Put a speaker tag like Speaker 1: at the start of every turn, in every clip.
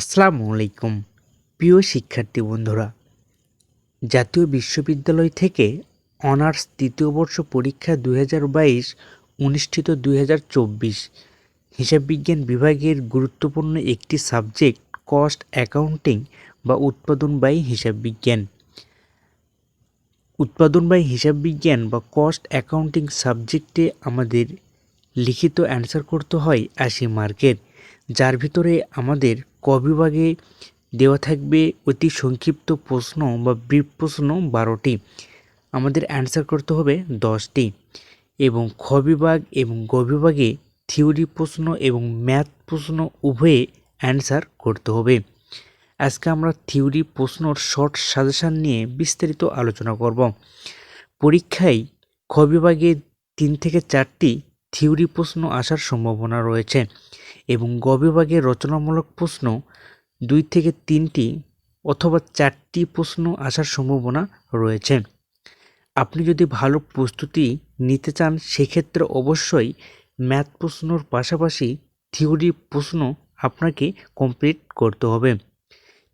Speaker 1: আসসালামু আলাইকুম, প্রিয় শিক্ষার্থী বন্ধুরা। জাতীয় বিশ্ববিদ্যালয় থেকে অনার্স তৃতীয় বর্ষ পরীক্ষা দু বাইশ অনুষ্ঠিত দুই হাজার চব্বিশ। হিসাব বিজ্ঞান বিভাগের গুরুত্বপূর্ণ একটি সাবজেক্ট কস্ট অ্যাকাউন্টিং বা উৎপাদন বাই হিসাব বিজ্ঞান। উৎপাদন বাই হিসাব বিজ্ঞান বা কস্ট অ্যাকাউন্টিং সাবজেক্টে আমাদের লিখিত অ্যান্সার করতে হয় আশি মার্কের, যার ভিতরে আমাদের ক দেওয়া থাকবে অতি সংক্ষিপ্ত প্রশ্ন বা ব্রিফ প্রশ্ন বারোটি। আমাদের অ্যান্সার করতে হবে দশটি এবং খ বিভাগ এবং গ বিভাগে থিওরি প্রশ্ন এবং ম্যাথ প্রশ্ন উভয়ে অ্যান্সার করতে হবে। আজকে আমরা থিওরি প্রশ্নর শর্ট সাজেশান নিয়ে বিস্তারিত আলোচনা করব। পরীক্ষায় খ বিভাগে তিন থেকে চারটি থিওরি প্রশ্ন আসার সম্ভাবনা রয়েছে। এবং গ বিভাগে রচনামূলক প্রশ্ন দুই থেকে তিনটি অথবা চারটি প্রশ্ন আসার সম্ভাবনা রয়েছে। আপনি যদি ভালো প্রস্তুতি নিতে চান, সেক্ষেত্রে অবশ্যই ম্যাথ প্রশ্নর পাশাপাশি থিওরি প্রশ্ন আপনাকে কমপ্লিট করতে হবে।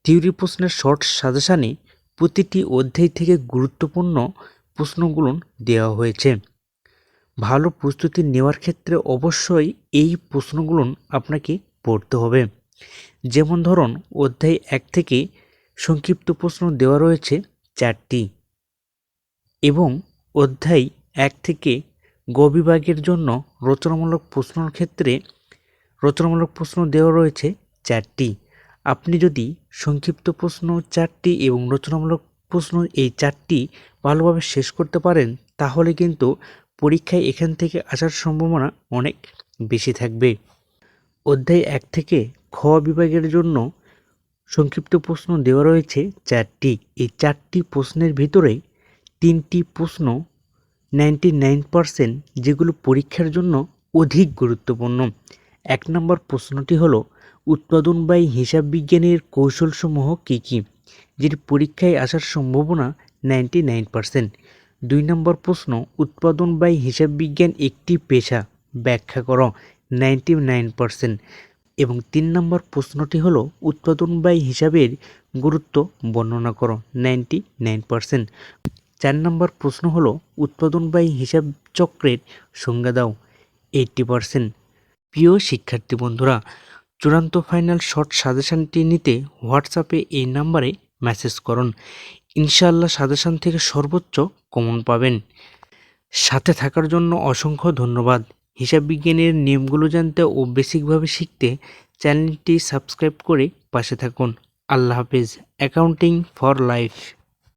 Speaker 1: থিওরি প্রশ্নের শর্ট সাজেশানে প্রতিটি অধ্যায় থেকে গুরুত্বপূর্ণ প্রশ্নগুলো দেওয়া হয়েছে। ভালো প্রস্তুতি নেওয়ার ক্ষেত্রে অবশ্যই এই প্রশ্নগুলো আপনাকে পড়তে হবে। যেমন ধরুন, অধ্যায় এক থেকে সংক্ষিপ্ত প্রশ্ন দেওয়া রয়েছে চারটি এবং অধ্যায় এক থেকে গ বিভাগের জন্য রচনামূলক প্রশ্নের ক্ষেত্রে রচনামূলক প্রশ্ন দেওয়া রয়েছে চারটি। আপনি যদি সংক্ষিপ্ত প্রশ্ন চারটি এবং রচনামূলক প্রশ্ন এই চারটি ভালোভাবে শেষ করতে পারেন, তাহলে কিন্তু পরীক্ষায় এখান থেকে আসার সম্ভাবনা অনেক বেশি থাকবে। অধ্যায় এক থেকে খ বিভাগের জন্য সংক্ষিপ্ত প্রশ্ন দেওয়া রয়েছে চারটি। এই চারটি প্রশ্নের ভিতরে তিনটি প্রশ্ন নাইনটি নাইন পারসেন্ট যেগুলো পরীক্ষার জন্য অধিক গুরুত্বপূর্ণ। এক নম্বর প্রশ্নটি হলো, উৎপাদন বাই হিসাব বিজ্ঞানের কৌশলসমূহ কী কী? যেটি পরীক্ষায় আসার সম্ভাবনা নাইনটি নাইন পারসেন্ট দুই নম্বর প্রশ্ন উৎপাদন বাই হিসাব বিজ্ঞান একটি পেশা। ব্যাখ্যা করো, নাইনটি নাইন পারসেন্ট। এবং তিন নম্বর প্রশ্নটি হলো উৎপাদন হিসাবের গুরুত্ব বর্ণনা করো, নাইনটি নাইন পারসেন্ট। চার নম্বর প্রশ্ন হলো উৎপাদন হিসাব চক্রের সংজ্ঞা দাও, এইটটি পারসেন্ট। প্রিয় শিক্ষার্থী বন্ধুরা, চূড়ান্ত ফাইনাল শর্ট সাজেশানটি নিতে হোয়াটসঅ্যাপে এই নাম্বারে মেসেজ করুন। ইনশাআল্লাহ সাজেশান থেকে সর্বোচ্চ কমন পাবেন। সাথে থাকার জন্য অসংখ্য ধন্যবাদ। হিসাব বিজ্ঞানের নিয়মগুলো জানতে ও বেসিকভাবে শিখতে চ্যানেলটি সাবস্ক্রাইব করে পাশে থাকুন। আল্লাহ হাফিজ। Accounting for life.